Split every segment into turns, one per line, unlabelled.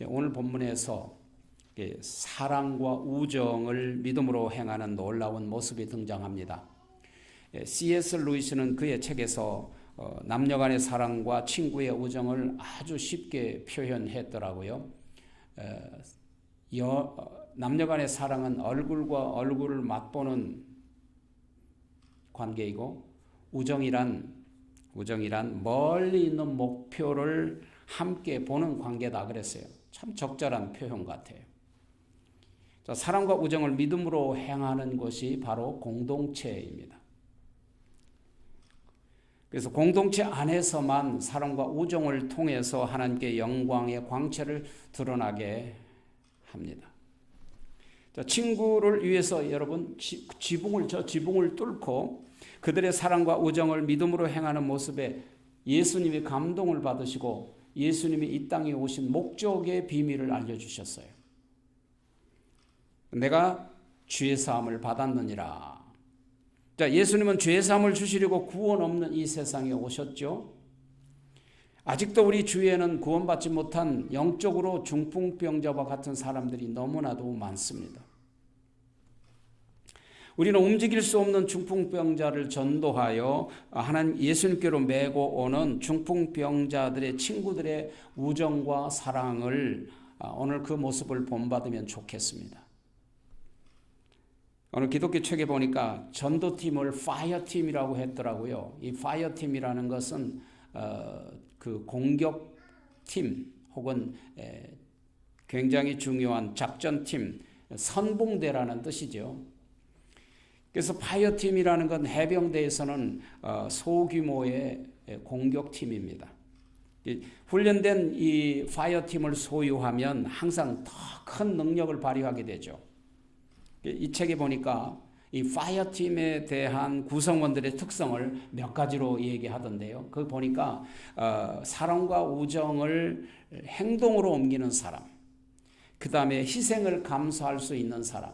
예, 오늘 본문에서 예, 사랑과 우정을 믿음으로 행하는 놀라운 모습이 등장합니다. 예, C.S. 루이스는 그의 책에서 어, 남녀 간의 사랑과 친구의 우정을 아주 쉽게 표현했더라고요. 어, 남녀 간의 사랑은 얼굴과 얼굴을 맛보는 관계이고 우정이란 우정이란 멀리 있는 목표를 함께 보는 관계다 그랬어요. 참 적절한 표현 같아요. 자, 사랑과 우정을 믿음으로 행하는 것이 바로 공동체입니다. 그래서 공동체 안에서만 사랑과 우정을 통해서 하나님께 영광의 광채를 드러나게 합니다. 자, 친구를 위해서 여러분 지, 붕을저 지붕을 뚫고 그들의 사랑과 우정을 믿음으로 행하는 모습에 예수님이 감동을 받으시고 예수님이 이 땅에 오신 목적의 비밀을 알려주셨어요. 내가 주의 사함을 받았느니라. 자, 예수님은 죄 사함을 주시려고 구원 없는 이 세상에 오셨죠. 아직도 우리 주위에는 구원받지 못한 영적으로 중풍병자와 같은 사람들이 너무나도 많습니다. 우리는 움직일 수 없는 중풍병자를 전도하여 하나님 예수님께로 메고 오는 중풍병자들의 친구들의 우정과 사랑을 오늘 그 모습을 본받으면 좋겠습니다. 오늘 기독교 책에 보니까 전도팀을 파이어팀이라고 했더라고요. 이 파이어팀이라는 것은 어, 그 공격팀 혹은 에, 굉장히 중요한 작전팀, 선봉대라는 뜻이죠. 그래서 파이어팀이라는 건 해병대에서는 어, 소규모의 공격팀입니다. 훈련된 이 파이어팀을 소유하면 항상 더 큰 능력을 발휘하게 되죠. 이 책에 보니까 이 파이어 팀에 대한 구성원들의 특성을 몇 가지로 얘기하던데요. 그 보니까 어, 사랑과 우정을 행동으로 옮기는 사람, 그 다음에 희생을 감수할 수 있는 사람,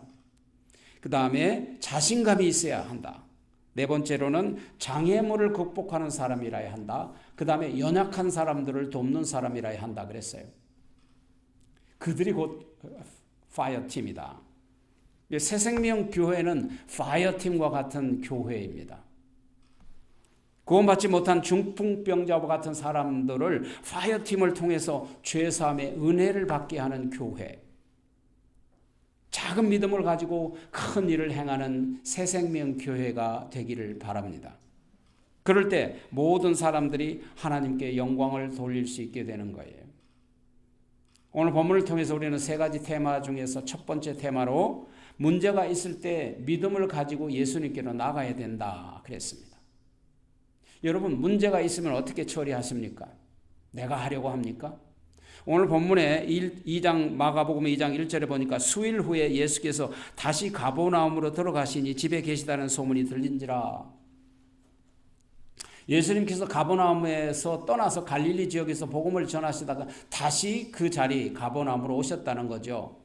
그 다음에 자신감이 있어야 한다. 네 번째로는 장애물을 극복하는 사람이라야 한다. 그 다음에 연약한 사람들을 돕는 사람이라야 한다 그랬어요. 그들이 곧 파이어 팀이다. 새생명 교회는 파이어팀과 같은 교회입니다. 구원받지 못한 중풍병자와 같은 사람들을 파이어팀을 통해서 죄사함의 은혜를 받게 하는 교회. 작은 믿음을 가지고 큰 일을 행하는 새 생명 교회가 되기를 바랍니다. 그럴 때 모든 사람들이 하나님께 영광을 돌릴 수 있게 되는 거예요. 오늘 본문을 통해서 우리는 세 가지 테마 중에서 첫 번째 테마로 문제가 있을 때 믿음을 가지고 예수님께로 나가야 된다 그랬습니다. 여러분 문제가 있으면 어떻게 처리하십니까? 내가 하려고 합니까? 오늘 본문에 2장 마가복음 2장 1절에 보니까 수일 후에 예수께서 다시 가보나움으로 들어가시니 집에 계시다는 소문이 들린지라 예수님께서 가보나움에서 떠나서 갈릴리 지역에서 복음을 전하시다가 다시 그 자리 가보나움으로 오셨다는 거죠.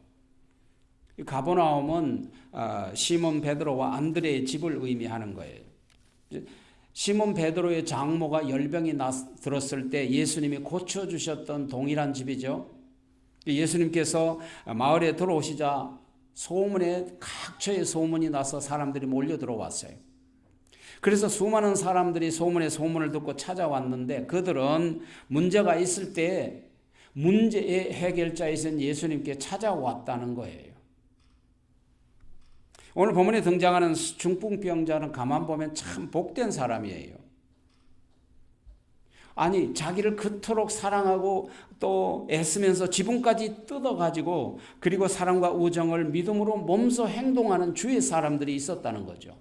가보나움은 아, 시몬 베드로와 안드레의 집을 의미하는 거예요. 시몬 베드로의 장모가 열병이 들었을 때 예수님이 고쳐 주셨던 동일한 집이죠. 예수님께서 마을에 들어오시자 소문에 각처에 소문이 나서 사람들이 몰려 들어왔어요. 그래서 수많은 사람들이 소문에 소문을 듣고 찾아왔는데 그들은 문제가 있을 때 문제의 해결자이신 예수님께 찾아왔다는 거예요. 오늘 본문에 등장하는 중풍병자는 가만 보면 참 복된 사람이에요. 아니, 자기를 그토록 사랑하고 또 애쓰면서 지붕까지 뜯어가지고 그리고 사랑과 우정을 믿음으로 몸소 행동하는 주의 사람들이 있었다는 거죠.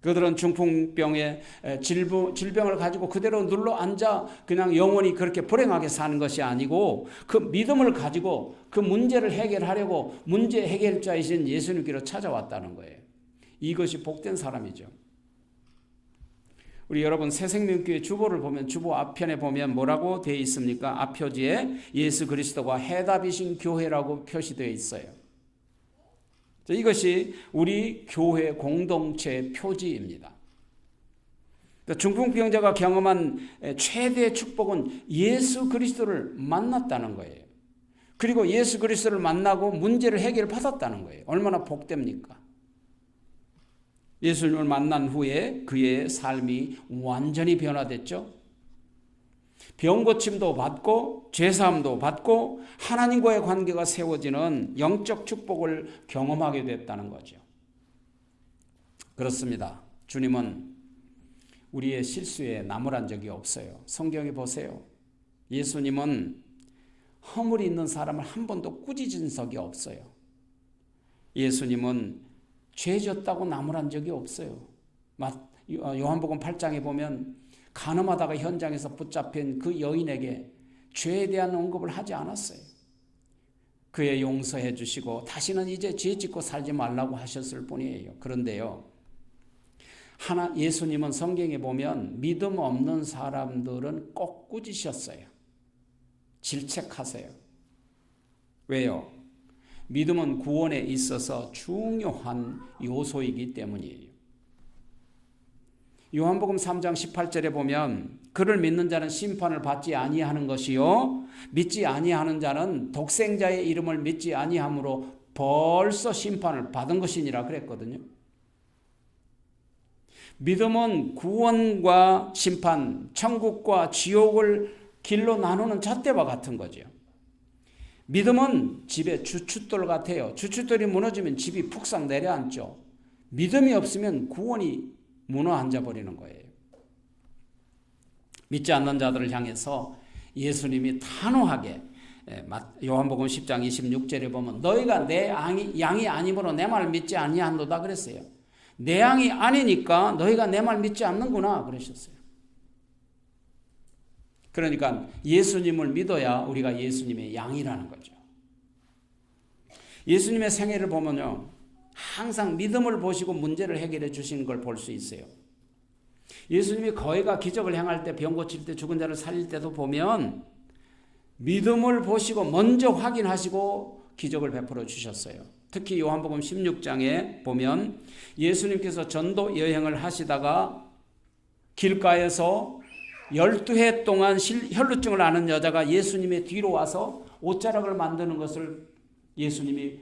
그들은 중풍병의 질병을 가지고 그대로 눌러 앉아 그냥 영원히 그렇게 불행하게 사는 것이 아니고 그 믿음을 가지고 그 문제를 해결하려고 문제 해결자이신 예수님께로 찾아왔다는 거예요. 이것이 복된 사람이죠. 우리 여러분 새생명교회 주보를 보면 주보 앞편에 보면 뭐라고 되어 있습니까? 앞표지에 예수 그리스도가 해답이신 교회라고 표시되어 있어요. 이것이 우리 교회 공동체 표지입니다. 중풍병자가 경험한 최대의 축복은 예수 그리스도를 만났다는 거예요. 그리고 예수 그리스도를 만나고 문제를 해결받았다는 거예요. 얼마나 복됩니까? 예수님을 만난 후에 그의 삶이 완전히 변화됐죠. 병 고침도 받고 죄사함도 받고 하나님과의 관계가 세워지는 영적 축복을 경험하게 됐다는 거죠. 그렇습니다. 주님은 우리의 실수에 나무란 적이 없어요. 성경에 보세요. 예수님은 허물이 있는 사람을 한 번도 꾸짖은 적이 없어요. 예수님은 죄 졌다고 나무란 적이 없어요. 요한복음 8장에 보면 가늠하다가 현장에서 붙잡힌 그 여인에게 죄에 대한 언급을 하지 않았어요. 그의 용서해 주시고 다시는 이제 죄 짓고 살지 말라고 하셨을 뿐이에요. 그런데요. 하나 예수님은 성경에 보면 믿음 없는 사람들은 꼭 꾸짖으셨어요. 질책하세요. 왜요? 믿음은 구원에 있어서 중요한 요소이기 때문이에요. 요한복음 3장 18절에 보면 그를 믿는 자는 심판을 받지 아니하는 것이요 믿지 아니하는 자는 독생자의 이름을 믿지 아니함으로 벌써 심판을 받은 것이니라 그랬거든요. 믿음은 구원과 심판, 천국과 지옥을 길로 나누는 잣대와 같은 거죠. 믿음은 집의 주춧돌 같아요. 주춧돌이 무너지면 집이 푹상 내려앉죠. 믿음이 없으면 구원이 무너 앉아 버리는 거예요. 믿지 않는 자들을 향해서 예수님이 단호하게 예, 요한복음 10장 26절에 보면 너희가 내 양이, 양이 아니므로 내 말을 믿지 아니한도다 그랬어요. 내 양이 아니니까 너희가 내 말 믿지 않는구나 그러셨어요. 그러니까 예수님을 믿어야 우리가 예수님의 양이라는 거죠. 예수님의 생애를 보면요. 항상 믿음을 보시고 문제를 해결해 주시는 걸 볼 수 있어요. 예수님이 거의가 기적을 행할 때, 병 고칠 때, 죽은 자를 살릴 때도 보면 믿음을 보시고 먼저 확인하시고 기적을 베풀어 주셨어요. 특히 요한복음 16장에 보면 예수님께서 전도 여행을 하시다가 길가에서 12해 동안 혈루증을 앓는 여자가 예수님의 뒤로 와서 옷자락을 만드는 것을 예수님이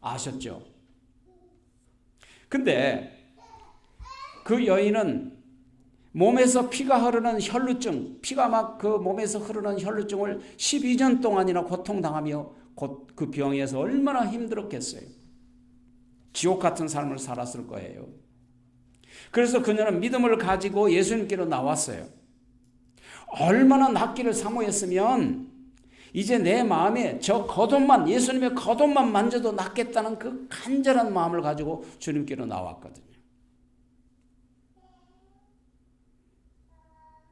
아셨죠. 근데 그 여인은 몸에서 피가 흐르는 혈루증, 피가 막 그 몸에서 흐르는 혈루증을 12년 동안이나 고통당하며 곧그 병에서 얼마나 힘들었겠어요. 지옥 같은 삶을 살았을 거예요. 그래서 그녀는 믿음을 가지고 예수님께로 나왔어요. 얼마나 낫기를 사모했으면 이제 내 마음에 저 겉옷만 예수님의 겉옷만 만져도 낫겠다는 그 간절한 마음을 가지고 주님께로 나왔거든요.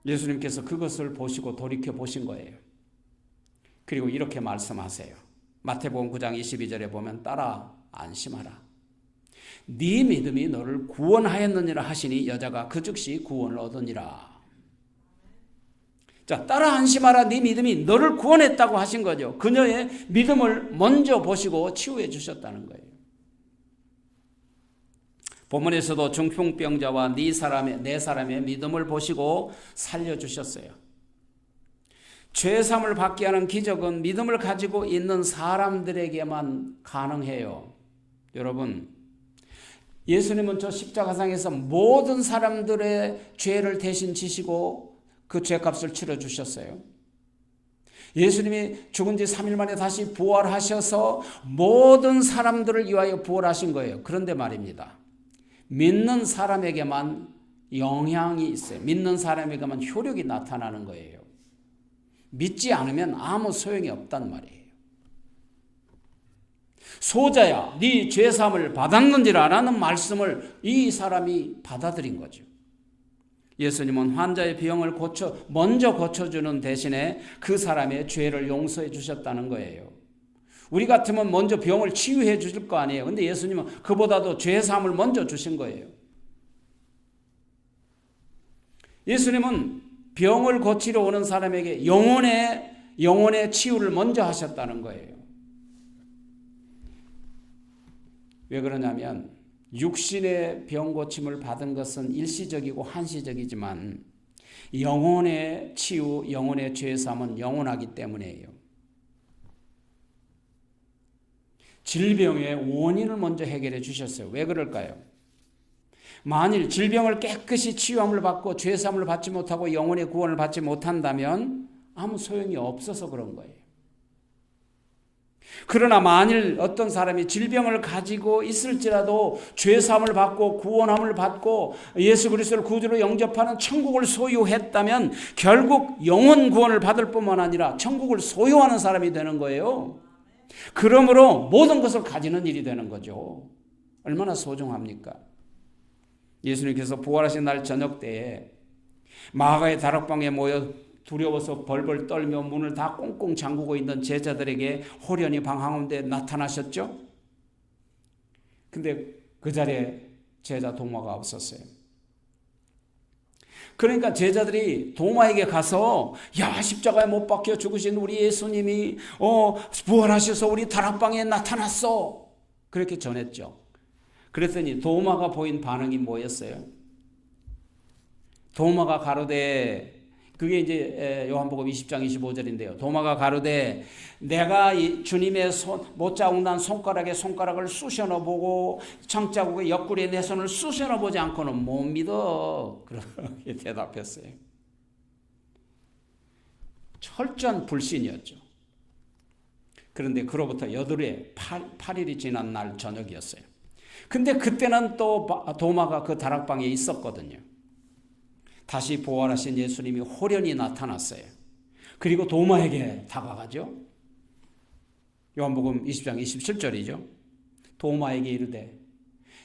예수님께서 그것을 보시고 돌이켜 보신 거예요. 그리고 이렇게 말씀하세요. 마태복음 9장 22절에 보면 따라 안심하라. 네 믿음이 너를 구원하였느니라 하시니 여자가 그 즉시 구원을 얻으니라. 자, 따라 안심하라. 네 믿음이 너를 구원했다고 하신 거죠. 그녀의 믿음을 먼저 보시고 치유해 주셨다는 거예요. 본문에서도 중풍병자와 네 사람의 네 사람의 믿음을 보시고 살려 주셨어요. 죄 삼을 받게 하는 기적은 믿음을 가지고 있는 사람들에게만 가능해요. 여러분, 예수님은 저 십자가상에서 모든 사람들의 죄를 대신 지시고 그 죄값을 치러 주셨어요. 예수님이 죽은 지 3일 만에 다시 부활하셔서 모든 사람들을 위하여 부활하신 거예요. 그런데 말입니다. 믿는 사람에게만 영향이 있어요. 믿는 사람에게만 효력이 나타나는 거예요. 믿지 않으면 아무 소용이 없단 말이에요. 소자야, 네 죄삼을 받았는지라는 말씀을 이 사람이 받아들인 거죠. 예수님은 환자의 병을 고쳐 먼저 고쳐주는 대신에 그 사람의 죄를 용서해 주셨다는 거예요. 우리 같으면 먼저 병을 치유해 주실 거 아니에요. 근데 예수님은 그보다도 죄 사함을 먼저 주신 거예요. 예수님은 병을 고치러 오는 사람에게 영혼의 영혼의 치유를 먼저 하셨다는 거예요. 왜 그러냐면 육신의 병 고침을 받은 것은 일시적이고 한시적이지만 영혼의 치유, 영혼의 죄 사함은 영원하기 때문이에요. 질병의 원인을 먼저 해결해 주셨어요. 왜 그럴까요? 만일 질병을 깨끗이 치유함을 받고 죄 사함을 받지 못하고 영혼의 구원을 받지 못한다면 아무 소용이 없어서 그런 거예요. 그러나 만일 어떤 사람이 질병을 가지고 있을지라도 죄 사함을 받고 구원함을 받고 예수 그리스도를 구주로 영접하는 천국을 소유했다면 결국 영혼 구원을 받을 뿐만 아니라 천국을 소유하는 사람이 되는 거예요. 그러므로 모든 것을 가지는 일이 되는 거죠. 얼마나 소중합니까? 예수님께서 부활하신 날 저녁 때에 마가의 다락방에 모여 두려워서 벌벌 떨며 문을 다 꽁꽁 잠그고 있는 제자들에게 호련히 방 한가운데 나타나셨죠? 근데 그 자리에 제자 도마가 없었어요. 그러니까 제자들이 도마에게 가서 야 십자가에 못 박혀 죽으신 우리 예수님이 어 부활하셔서 우리 다락방에 나타났어 그렇게 전했죠. 그랬더니 도마가 보인 반응이 뭐였어요? 도마가 가로되 그게 이제 요한복음 20장 25절인데요. 도마가 가로되 내가 주님의 손 못자국난 손가락에 손가락을 쑤셔 넣어 보고 청자국의 옆구리에 내 손을 쑤셔 넣어 보지 않고는 못 믿어. 그렇게 대답했어요. 철저한 불신이었죠. 그런데 그로부터 여드레 8, 8일이 지난 날 저녁이었어요. 근데 그때는 또 도마가 그 다락방에 있었거든요. 다시 부활하신 예수님이 호련히 나타났어요. 그리고 도마에게 다가가죠. 요한복음 20장 27절이죠. 도마에게 이르되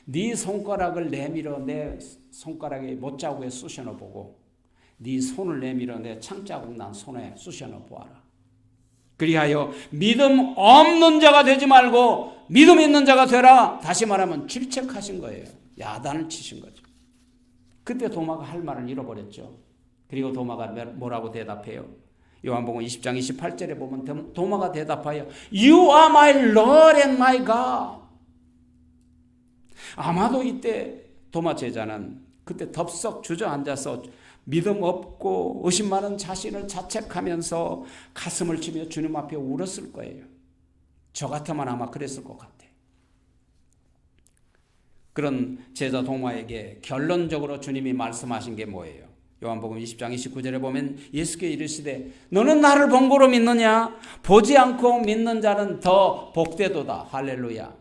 네 손가락을 내밀어 내 손가락에 못자국에 쑤셔넣어 보고 네 손을 내밀어 내 창자국 난 손에 쑤셔넣어 보아라. 그리하여 믿음 없는 자가 되지 말고 믿음 있는 자가 되라. 다시 말하면 질책하신 거예요. 야단을 치신 거죠. 그때 도마가 할 말을 잃어버렸죠. 그리고 도마가 뭐라고 대답해요? 요한복음 20장 28절에 보면 도마가 대답하여 You are my Lord and my God. 아마도 이때 도마 제자는 그때 덥석 주저앉아서 믿음 없고 의심 많은 자신을 자책하면서 가슴을 치며 주님 앞에 울었을 거예요. 저 같으면 아마 그랬을 것 같아요. 그런 제자 동마에게 결론적으로 주님이 말씀하신 게 뭐예요? 요한복음 20장 29절에 보면 예수께 이르시되 너는 나를 본 거로 믿느냐? 보지 않고 믿는 자는 더 복되도다. 할렐루야.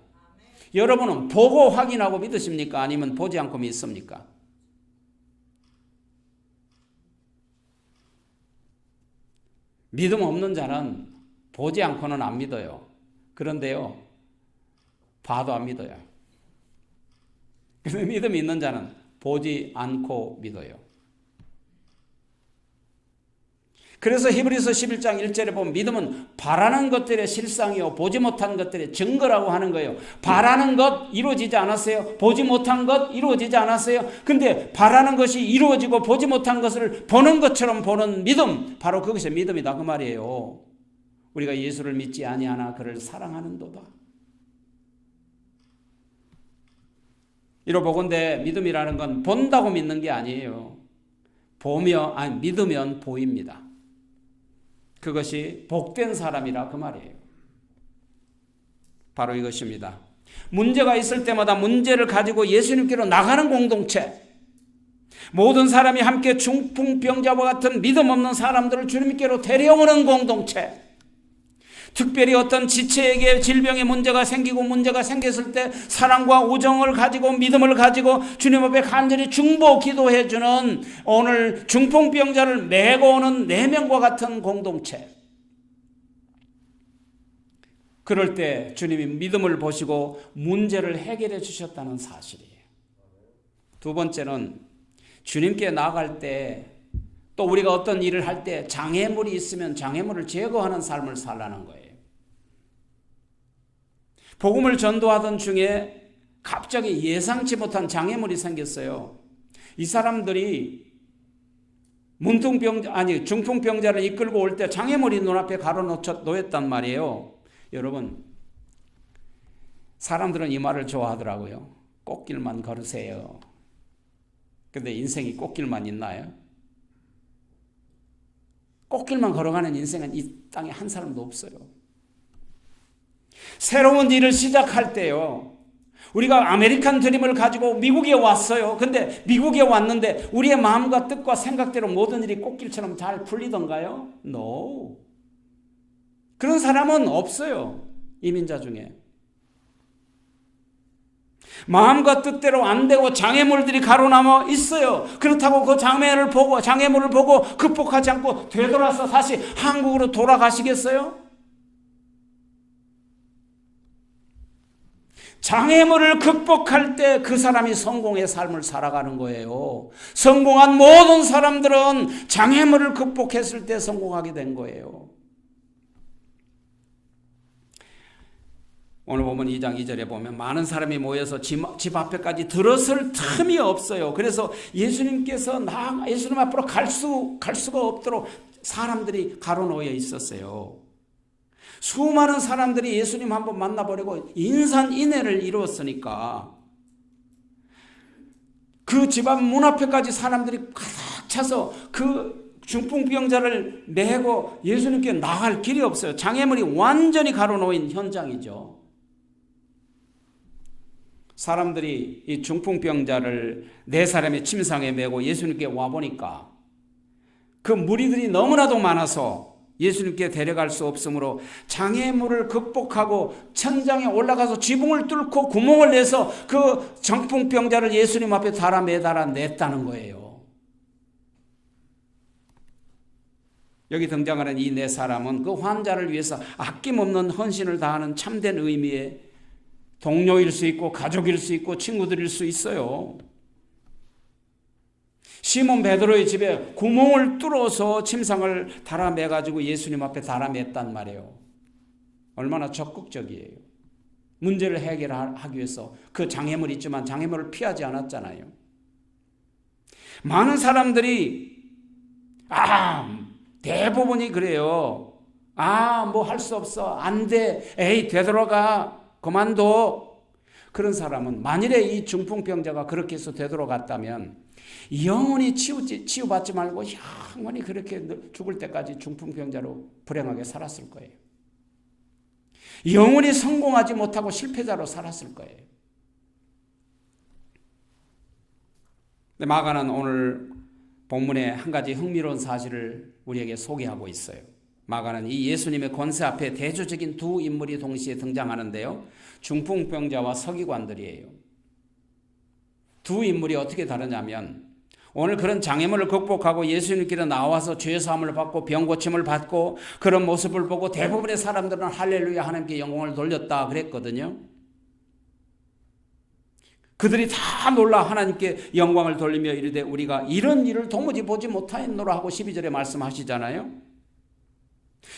여러분은 보고 확인하고 믿으십니까? 아니면 보지 않고 믿습니까? 믿음 없는 자는 보지 않고는 안 믿어요. 그런데요, 봐도 안 믿어요. 믿음 있는 자는 보지 않고 믿어요. 그래서 히브리서 11장 1절에 보면 믿음은 바라는 것들의 실상이요 보지 못한 것들의 증거라고 하는 거예요. 바라는 것 이루어지지 않았어요. 보지 못한 것 이루어지지 않았어요. 근데 바라는 것이 이루어지고 보지 못한 것을 보는 것처럼 보는 믿음 바로 그것이 믿음이다 그 말이에요. 우리가 예수를 믿지 아니하나 그를 사랑하는도다. 이로 보건대 믿음이라는 건 본다고 믿는 게 아니에요. 보며 아니 믿으면 보입니다. 그것이 복된 사람이라 그 말이에요. 바로 이것입니다. 문제가 있을 때마다 문제를 가지고 예수님께로 나가는 공동체. 모든 사람이 함께 중풍병자와 같은 믿음 없는 사람들을 주님께로 데려오는 공동체. 특별히 어떤 지체에게 질병의 문제가 생기고 문제가 생겼을 때 사랑과 우정을 가지고 믿음을 가지고 주님 앞에 간절히 중보 기도해 주는 오늘 중풍병자를 메고 오는 네 명과 같은 공동체. 그럴 때 주님이 믿음을 보시고 문제를 해결해 주셨다는 사실이에요. 두 번째는 주님께 나아갈 때 또 우리가 어떤 일을 할 때 장애물이 있으면 장애물을 제거하는 삶을 살라는 거예요. 복음을 전도하던 중에 갑자기 예상치 못한 장애물이 생겼어요. 이 사람들이 문통병 아니 중풍병자를 이끌고 올 때 장애물이 눈앞에 가로 놓였단 말이에요. 여러분 사람들은 이 말을 좋아하더라고요. 꽃길만 걸으세요. 근데 인생이 꽃길만 있나요? 꽃길만 걸어가는 인생은 이 땅에 한 사람도 없어요. 새로운 일을 시작할 때요. 우리가 아메리칸 드림을 가지고 미국에 왔어요. 근데 미국에 왔는데 우리의 마음과 뜻과 생각대로 모든 일이 꽃길처럼 잘 풀리던가요? No. 그런 사람은 없어요. 이민자 중에. 마음과 뜻대로 안 되고 장애물들이 가로남아 있어요. 그렇다고 그 장애를 보고 장애물을 보고 극복하지 않고 되돌아서 다시 한국으로 돌아가시겠어요? 장애물을 극복할 때 그 사람이 성공의 삶을 살아가는 거예요. 성공한 모든 사람들은 장애물을 극복했을 때 성공하게 된 거예요. 오늘 보면 2장 2절에 보면 많은 사람이 모여서 집, 집 앞에까지 들어설 틈이 없어요. 그래서 예수님께서 나 예수님 앞으로 갈 수, 갈 수가 없도록 사람들이 가로놓여 있었어요. 수많은 사람들이 예수님 한번 만나보려고 인산인해를 이루었으니까 그집앞문 앞에까지 사람들이 가득 차서 그 중풍병자를 메고 예수님께 나갈 길이 없어요. 장애물이 완전히 가로놓인 현장이죠. 사람들이 이 중풍병자를 네 사람의 침상에 메고 예수님께 와 보니까 그 무리들이 너무나도 많아서 예수님께 데려갈 수 없으므로 장애물을 극복하고 천장에 올라가서 지붕을 뚫고 구멍을 내서 그 정풍병자를 예수님 앞에 달아 매달아 냈다는 거예요. 여기 등장하는 이 네 사람은 그 환자를 위해서 아낌없는 헌신을 다하는 참된 의미의 동료일 수 있고 가족일 수 있고 친구들일 수 있어요. 시몬 베드로의 집에 구멍을 뚫어서 침상을 달아매 가지고 예수님 앞에 달아맸단 말이에요. 얼마나 적극적이에요. 문제를 해결하기 위해서 그 장애물 있지만 장애물을 피하지 않았잖아요. 많은 사람들이 아 대부분이 그래요. 아 뭐 할 수 없어 안 돼. 에이 되돌아가 그만둬. 그런 사람은 만일에 이 중풍병자가 그렇게 해서 되돌아갔다면 영원히 치우지, 치유받지 말고 영원히 그렇게 죽을 때까지 중풍병자로 불행하게 살았을 거예요. 영원히 성공하지 못하고 실패자로 살았을 거예요. 근데 마가는 오늘 본문에 한 가지 흥미로운 사실을 우리에게 소개하고 있어요. 마가는 이 예수님의 권세 앞에 대조적인 두 인물이 동시에 등장하는데요. 중풍병자와 서기관들이에요. 두 인물이 어떻게 다르냐면 오늘 그런 장애물을 극복하고 예수님께로 나와서 죄 사함을 받고 병 고침을 받고 그런 모습을 보고 대부분의 사람들은 할렐루야 하나님께 영광을 돌렸다 그랬거든요. 그들이 다 놀라 하나님께 영광을 돌리며 이르되 우리가 이런 일을 도무지 보지 못하였노라 하고 12절에 말씀하시잖아요.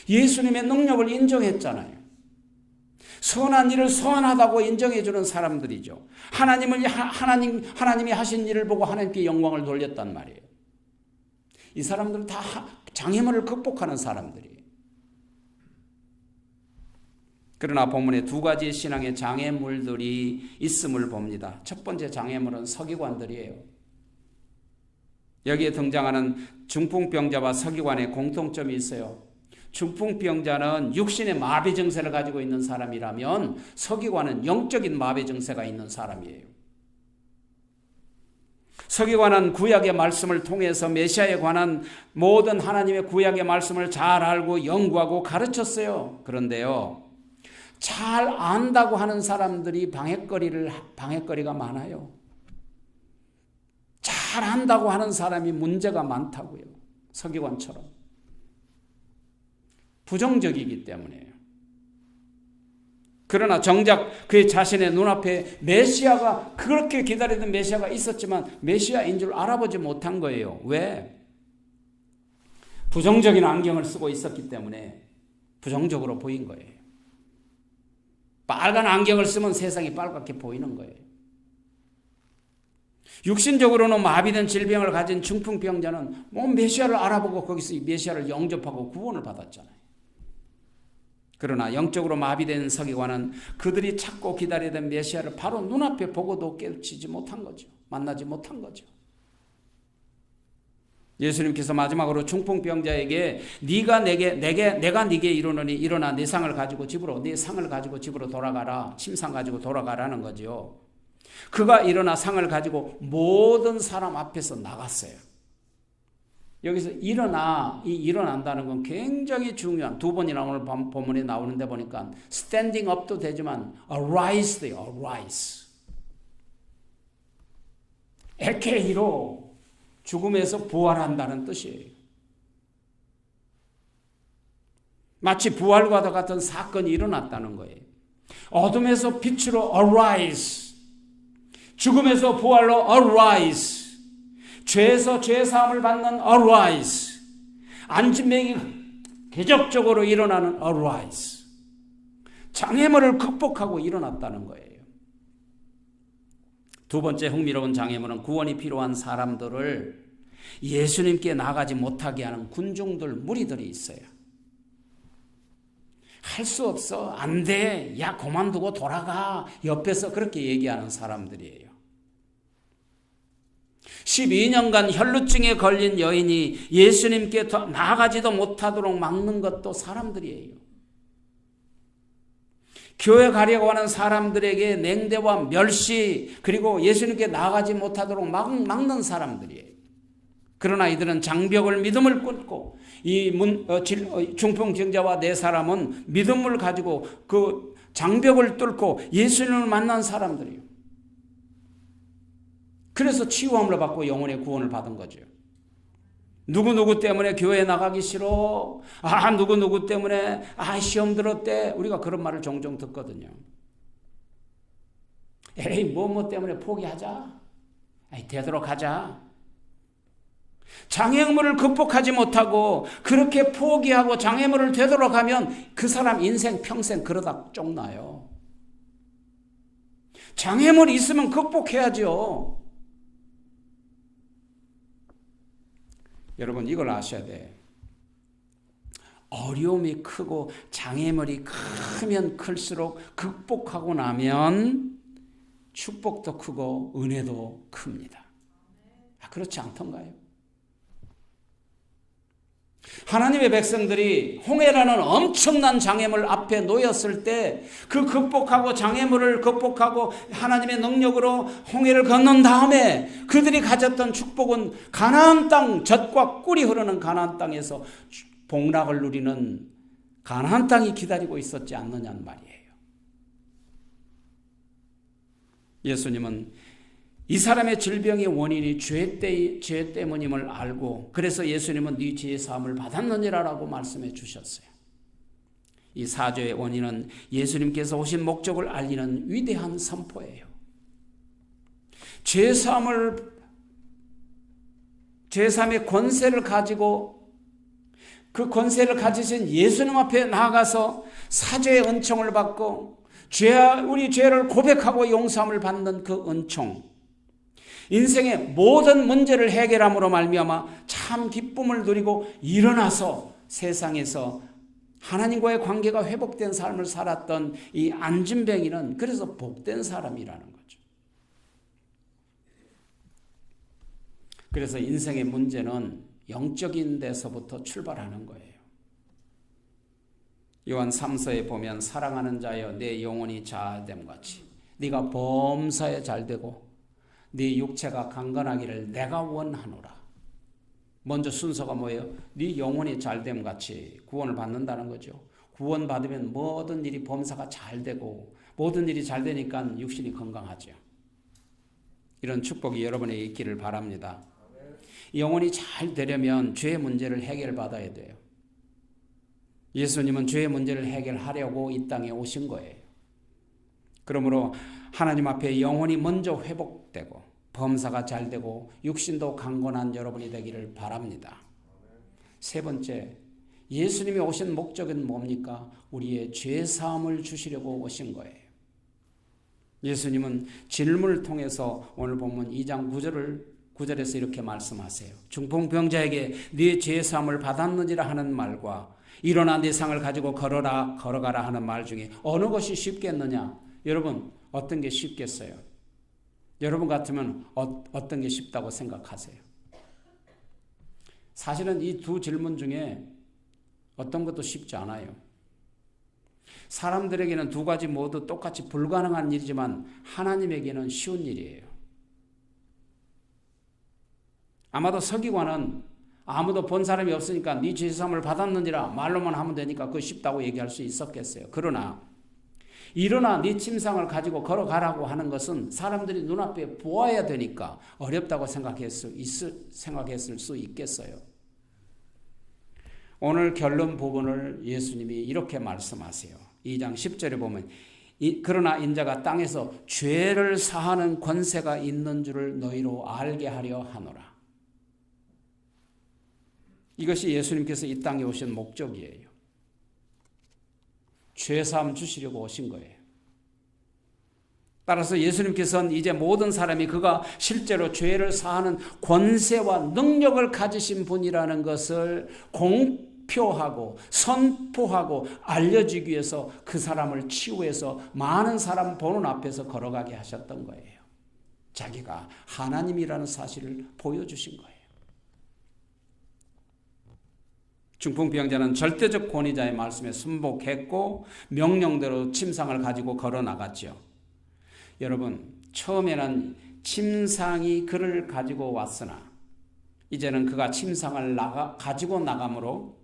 예수님의 능력을 인정했잖아요. 선한 일을 선하다고 인정해 주는 사람들이죠. 하나님을 하나님 하나님이 하신 일을 보고 하나님께 영광을 돌렸단 말이에요. 이 사람들은 다 장애물을 극복하는 사람들이에요. 그러나 본문에 두 가지의 신앙의 장애물들이 있음을 봅니다. 첫 번째 장애물은 서기관들이에요. 여기에 등장하는 중풍병자와 서기관의 공통점이 있어요. 중풍병자는 육신의 마비 증세를 가지고 있는 사람이라면 서기관은 영적인 마비 증세가 있는 사람이에요. 서기관은 구약의 말씀을 통해서 메시아에 관한 모든 하나님의 구약의 말씀을 잘 알고 연구하고 가르쳤어요. 그런데요. 잘 안다고 하는 사람들이 방해거리를 방해거리가 많아요. 잘 안다고 하는 사람이 문제가 많다고요. 서기관처럼. 부정적이기 때문에요. 그러나 정작 그의 자신의 눈앞에 메시아가 그렇게 기다리던 메시아가 있었지만 메시아인 줄 알아보지 못한 거예요. 왜? 부정적인 안경을 쓰고 있었기 때문에 부정적으로 보인 거예요. 빨간 안경을 쓰면 세상이 빨갛게 보이는 거예요. 육신적으로는 마비된 질병을 가진 중풍병자는 뭐 메시아를 알아보고 거기서 메시아를 영접하고 구원을 받았잖아요. 그러나 영적으로 마비된 서기관은 그들이 찾고 기다리던 메시아를 바로 눈앞에 보고도 깨우치지 못한 거죠. 만나지 못한 거죠. 예수님께서 마지막으로 중풍병자에게 네가 내게 내게 내가 네게 이르노니 일어나 네 상을 가지고 집으로 네 상을 가지고 집으로 돌아가라 침상 가지고 돌아가라는 거죠. 그가 일어나 상을 가지고 모든 사람 앞에서 나갔어요. 여기서 일어나 이 일어난다는 건 굉장히 중요한 두 번이나 오늘 본문에 나오는데 보니까 standing up도 되지만 arise arise. 에케히로 죽음에서 부활한다는 뜻이에요. 마치 부활과도 같은 사건이 일어났다는 거예요. 어둠에서 빛으로 arise. 죽음에서 부활로 arise. 죄에서 죄 사함을 받는 arise. 안진뱅이 계적적으로 일어나는 arise. 장애물을 극복하고 일어났다는 거예요. 두 번째 흥미로운 장애물은 구원이 필요한 사람들을 예수님께 나가지 못하게 하는 군중들, 무리들이 있어요. 할 수 없어. 안 돼. 야, 그만두고 돌아가. 옆에서 그렇게 얘기하는 사람들이에요. 12년간 혈루증에 걸린 여인이 예수님께 나아가지도 못하도록 막는 것도 사람들이에요. 교회 가려고 하는 사람들에게 냉대와 멸시 그리고 예수님께 나아가지 못하도록 막, 막는 사람들이에요. 그러나 이들은 장벽을 믿음을 끊고 이 문, 어, 질, 어, 중풍증자와 네 사람은 믿음을 가지고 그 장벽을 뚫고 예수님을 만난 사람들이에요. 그래서 치유함을 받고 영혼의 구원을 받은 거죠. 누구누구 때문에 교회 나가기 싫어. 아, 누구누구 때문에, 아, 시험 들었대. 우리가 그런 말을 종종 듣거든요. 에이, 뭐, 뭐 때문에 포기하자. 아이, 되도록 하자. 장애물을 극복하지 못하고 그렇게 포기하고 장애물을 되도록 하면 그 사람 인생 평생 그러다 쪽나요. 장애물이 있으면 극복해야죠. 여러분 이걸 아셔야 돼. 어려움이 크고 장애물이 크면 클수록 극복하고 나면 축복도 크고 은혜도 큽니다. 아, 그렇지 않던가요? 하나님의 백성들이 홍해라는 엄청난 장애물 앞에 놓였을 때 그 극복하고 장애물을 극복하고 하나님의 능력으로 홍해를 건넌 다음에 그들이 가졌던 축복은 가나안 땅 젖과 꿀이 흐르는 가나안 땅에서 복락을 누리는 가나안 땅이 기다리고 있었지 않느냐는 말이에요. 예수님은 이 사람의 질병의 원인이 죄, 때, 죄 때문임을 알고 그래서 예수님은 네 죄의 사함을 받았느니라라고 말씀해 주셨어요. 이 사죄의 원인은 예수님께서 오신 목적을 알리는 위대한 선포예요. 죄 사함을 죄 사함의 권세를 가지고 그 권세를 가지신 예수님 앞에 나아가서 사죄의 은총을 받고 죄 우리 죄를 고백하고 용서함을 받는 그 은총 인생의 모든 문제를 해결함으로 말미암아 참 기쁨을 누리고 일어나서 세상에서 하나님과의 관계가 회복된 삶을 살았던 이 안진뱅이는 그래서 복된 사람이라는 거죠. 그래서 인생의 문제는 영적인 데서부터 출발하는 거예요. 요한 3서에 보면 사랑하는 자여 내 영혼이 자됨 같이 네가 범사에 잘 되고 네 육체가 강건하기를 내가 원하노라. 먼저 순서가 뭐예요? 네 영혼이 잘됨 같이 구원을 받는다는 거죠. 구원 받으면 모든 일이 범사가 잘 되고 모든 일이 잘 되니까 육신이 건강하죠. 이런 축복이 여러분에게 있기를 바랍니다. 영혼이 잘 되려면 죄의 문제를 해결받아야 돼요. 예수님은 죄의 문제를 해결하려고 이 땅에 오신 거예요. 그러므로 하나님 앞에 영혼이 먼저 회복되고 범사가 잘 되고 육신도 강건한 여러분이 되기를 바랍니다. 세 번째, 예수님이 오신 목적은 뭡니까? 우리의 죄 사함을 주시려고 오신 거예요. 예수님은 질문을 통해서 오늘 보면 2장 9절을 9절에서 이렇게 말씀하세요. 중풍병자에게 네 죄 사함을 받았느니라 하는 말과 일어나 네 상을 가지고 걸어라 걸어가라 하는 말 중에 어느 것이 쉽겠느냐? 여러분 어떤 게 쉽겠어요? 여러분 같으면 어, 어떤 게 쉽다고 생각하세요? 사실은 이 두 질문 중에 어떤 것도 쉽지 않아요. 사람들에게는 두 가지 모두 똑같이 불가능한 일이지만 하나님에게는 쉬운 일이에요. 아마도 서기관은 아무도 본 사람이 없으니까 네 죄사함을 받았느니라 말로만 하면 되니까 그거 쉽다고 얘기할 수 있었겠어요. 그러나 일어나 네 침상을 가지고 걸어가라고 하는 것은 사람들이 눈앞에 보아야 되니까 어렵다고 생각했을, 있을, 생각했을 수 있겠어요. 오늘 결론 부분을 예수님이 이렇게 말씀하세요. 2장 10절에 보면 이, 그러나 인자가 땅에서 죄를 사하는 권세가 있는 줄을 너희로 알게 하려 하노라. 이것이 예수님께서 이 땅에 오신 목적이에요. 죄사함 주시려고 오신 거예요. 따라서 예수님께서는 이제 모든 사람이 그가 실제로 죄를 사하는 권세와 능력을 가지신 분이라는 것을 공표하고 선포하고 알려주기 위해서 그 사람을 치유해서 많은 사람 보는 앞에서 걸어가게 하셨던 거예요. 자기가 하나님이라는 사실을 보여주신 거예요. 중풍병자는 절대적 권위자의 말씀에 순복했고 명령대로 침상을 가지고 걸어 나갔죠. 여러분, 처음에는 침상이 그를 가지고 왔으나 이제는 그가 침상을 나가 가지고 나감으로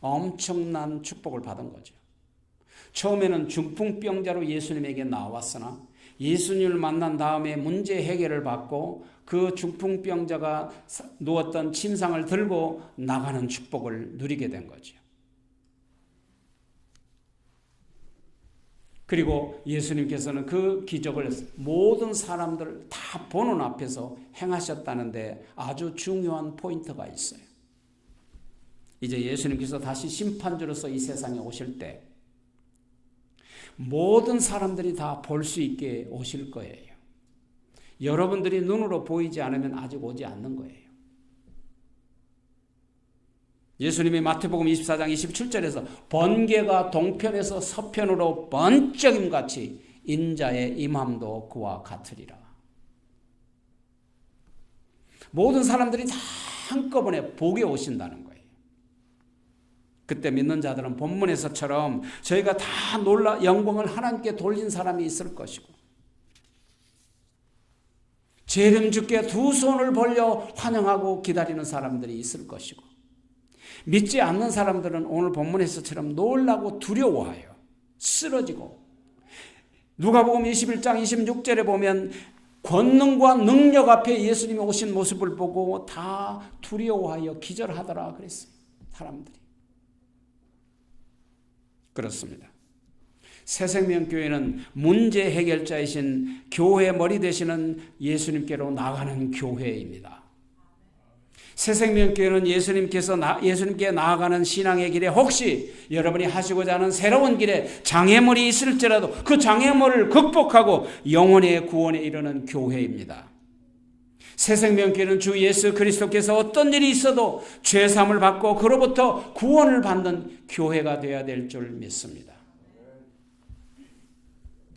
엄청난 축복을 받은 거죠. 처음에는 중풍병자로 예수님에게 나왔으나 예수님을 만난 다음에 문제 해결을 받고 그 중풍병자가 누웠던 침상을 들고 나가는 축복을 누리게 된 거죠. 그리고 예수님께서는 그 기적을 모든 사람들 다 보는 앞에서 행하셨다는데 아주 중요한 포인트가 있어요. 이제 예수님께서 다시 심판주로서 이 세상에 오실 때 모든 사람들이 다 볼 수 있게 오실 거예요. 여러분들이 눈으로 보이지 않으면 아직 오지 않는 거예요. 예수님이 마태복음 24장 27절에서 번개가 동편에서 서편으로 번쩍임 같이 인자의 임함도 그와 같으리라. 모든 사람들이 다 한꺼번에 복에 오신다는 거예요. 그때 믿는 자들은 본문에서처럼 저희가 다 놀라 영광을 하나님께 돌린 사람이 있을 것이고 재림 주께 두 손을 벌려 환영하고 기다리는 사람들이 있을 것이고 믿지 않는 사람들은 오늘 본문에서처럼 놀라고 두려워하여 쓰러지고 누가복음 21장 26절에 보면 권능과 능력 앞에 예수님이 오신 모습을 보고 다 두려워하여 기절하더라 그랬어요. 사람들이. 그렇습니다. 새생명교회는 문제 해결자이신 교회 머리 되시는 예수님께로 나가는 교회입니다. 새생명교회는 예수님께서 나, 예수님께 나아가는 신앙의 길에 혹시 여러분이 하시고자 하는 새로운 길에 장애물이 있을지라도 그 장애물을 극복하고 영혼의 구원에 이르는 교회입니다. 새 생명교회는 주 예수 그리스도께서 어떤 일이 있어도 죄 사함을 받고 그로부터 구원을 받는 교회가 되어야 될 줄 믿습니다.